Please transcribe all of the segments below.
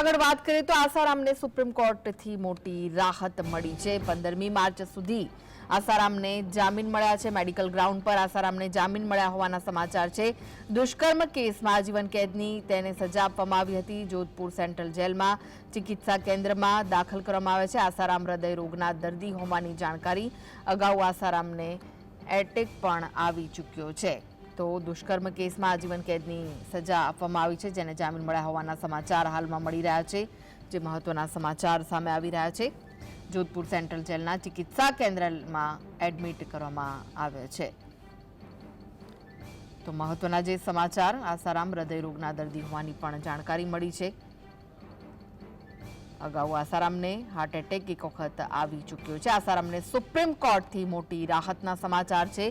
આગળ વાત કરીએ તો આસારામને સુપ્રીમ કોર્ટથી મોટી રાહત મળી છે. પંદરમી માર્ચ સુધી આસારામને જામીન મળ્યા છે. મેડિકલ ગ્રાઉન્ડ પર આસારામને જામીન મળ્યા હોવાના સમાચાર છે. દુષ્કર્મ કેસમાં આજીવન કેદની તેને સજા આપવામાં આવી હતી. જોધપુર સેન્ટ્રલ જેલમાં ચિકિત્સા કેન્દ્રમાં દાખલ કરવામાં આવે છે. આસારામ હૃદય રોગના દર્દી હોવાની જાણકારી. અગાઉ આસારામને એટેક પણ આવી ચૂક્યો છે. તો દુષ્કર્મ કેસમાં આજીવન કેદની સજા આપવામાં આવી છે, જેને જામીન મળ્યા હોવાના સમાચાર હાલમાં મળી રહ્યા છે, જે મહત્વના સમાચાર સામે આવી રહ્યા છે. જોધપુર સેન્ટ્રલ જેલના ચિકિત્સા કેન્દ્રમાં એડમિટ કરવામાં આવ્યા છે. તો મહત્વના જે સમાચાર આસારામ હૃદય રોગના દર્દી હોવાની પણ જાણકારી મળી છે. અગાઉ આસારામને હાર્ટ એટેક એક વખત આવી ચૂક્યો છે. આસારામને સુપ્રીમ કોર્ટથી મોટી રાહતના સમાચાર છે.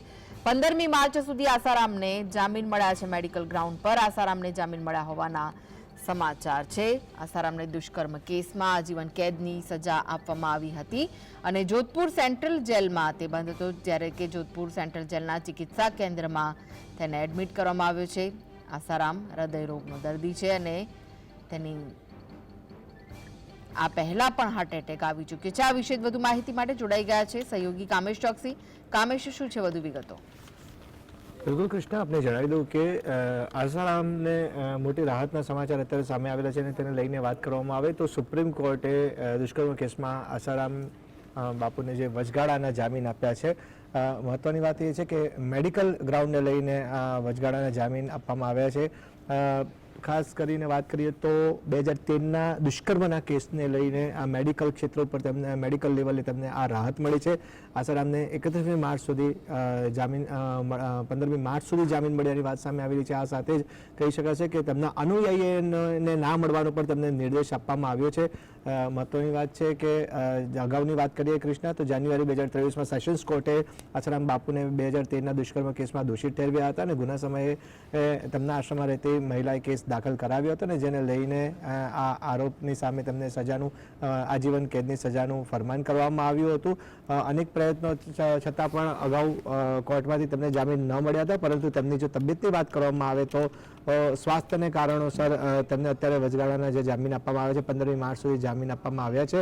પંદરમી માર્ચ સુધી આસારામને જામીન મળ્યા છે મેડિકલ ગ્રાઉન્ડ પર. આસારામને જામીન મળ્યા હોવાના સમાચાર છે. આસારામને દુષ્કર્મ કેસમાં આજીવન કેદની સજા આપવામાં આવી હતી અને જોધપુર સેન્ટ્રલ જેલમાં તે બંધ હતો જ્યારે કે જોધપુર સેન્ટ્રલ જેલના ચિકિત્સા કેન્દ્રમાં તેને એડમિટ કરવામાં આવ્યો છે. આસારામ હૃદય રોગનો દર્દી છે અને તેની આ પહેલા પણ હાર્ટ એટેક આવી ચૂક્યો છે. આ વિશે વધુ માહિતી માટે જોડાઈ ગયા છે સહયોગી કામેશ ચોકસી. કામેશ, શું છે વધુ વિગતો? બિલકુલ કૃષ્ણ, આપને જણાવી દઉં કે આસારામને મોટી રાહતના સમાચાર અત્યારે સામે આવેલા છે અને તેને લઈને વાત કરવામાં આવે તો સુપ્રીમ કોર્ટે દુષ્કર્મ કેસમાં આસારામ બાપુને જે વચગાળાના જામીન આપ્યા છે મહત્વની વાત એ છે કે મેડિકલ ગ્રાઉન્ડને લઈને વચગાળાના જામીન આપવામાં આવ્યા છે. ખાસ કરીને વાત કરીએ તો બે હજાર તેરના દુષ્કર્મના કેસને લઈને આ મેડિકલ ક્ષેત્ર ઉપર તેમને મેડિકલ લેવલે તેમને આ રાહત મળી છે. આસારામને એકત્રીસમી માર્ચ સુધી જામીન પંદરમી માર્ચ સુધી જામીન મળ્યાની વાત સામે આવેલી છે. આ સાથે જ કહી શકાશે કે તેમના અનુયાયીને ના મળવાનો પણ તેમને નિર્દેશ આપવામાં આવ્યો છે. મહત્વની વાત છે કે અગાઉની વાત કરીએ કૃષ્ણા, તો જાન્યુઆરી બે હજાર ત્રેવીસમાં સેશન્સ કોર્ટે આસારામ બાપુને બે હજાર તેરના દુષ્કર્મ કેસમાં દોષિત ઠેરવ્યા હતા અને ગુના સમયે તેમના આશ્રમમાં રહેતી મહિલાએ કેસ દાખલ કરાવ્યો હતો ને જેને લઈને આ આરોપની સામે તેમને સજાનું આજીવન કેદની સજાનું ફરમાન કરવામાં આવ્યું હતું. અનેક પ્રયત્નો છતાં પણ અગાઉ કોર્ટમાંથી તેમને જામીન ન મળ્યા હતા, પરંતુ તેમની જો તબિયતની વાત કરવામાં આવે તો સ્વાસ્થ્યને કારણોસર તેમને અત્યારે વચગાળાના જે જામીન આપવામાં આવે છે, પંદરમી માર્ચ સુધી જામીન આપવામાં આવ્યા છે.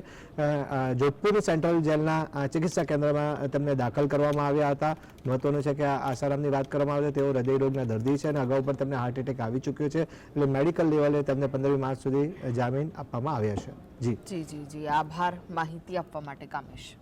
જોધપુર સેન્ટ્રલ જેલના ચિકિત્સા કેન્દ્રમાં તેમને દાખલ કરવામાં આવ્યા હતા. મહત્વનું છે કે આસારામની વાત કરવામાં આવે તેઓ હૃદય રોગના દર્દી છે અને અગાઉ પણ તેમને હાર્ટ એટેક આવી ચૂક્યો છે. એટલે મેડિકલ લેવલે તેમને પંદરમી માર્ચ સુધી જામીન આપવામાં આવ્યા છે. જી. જી જી જી. આભાર. માહિતી આપવા માટે કામેશ.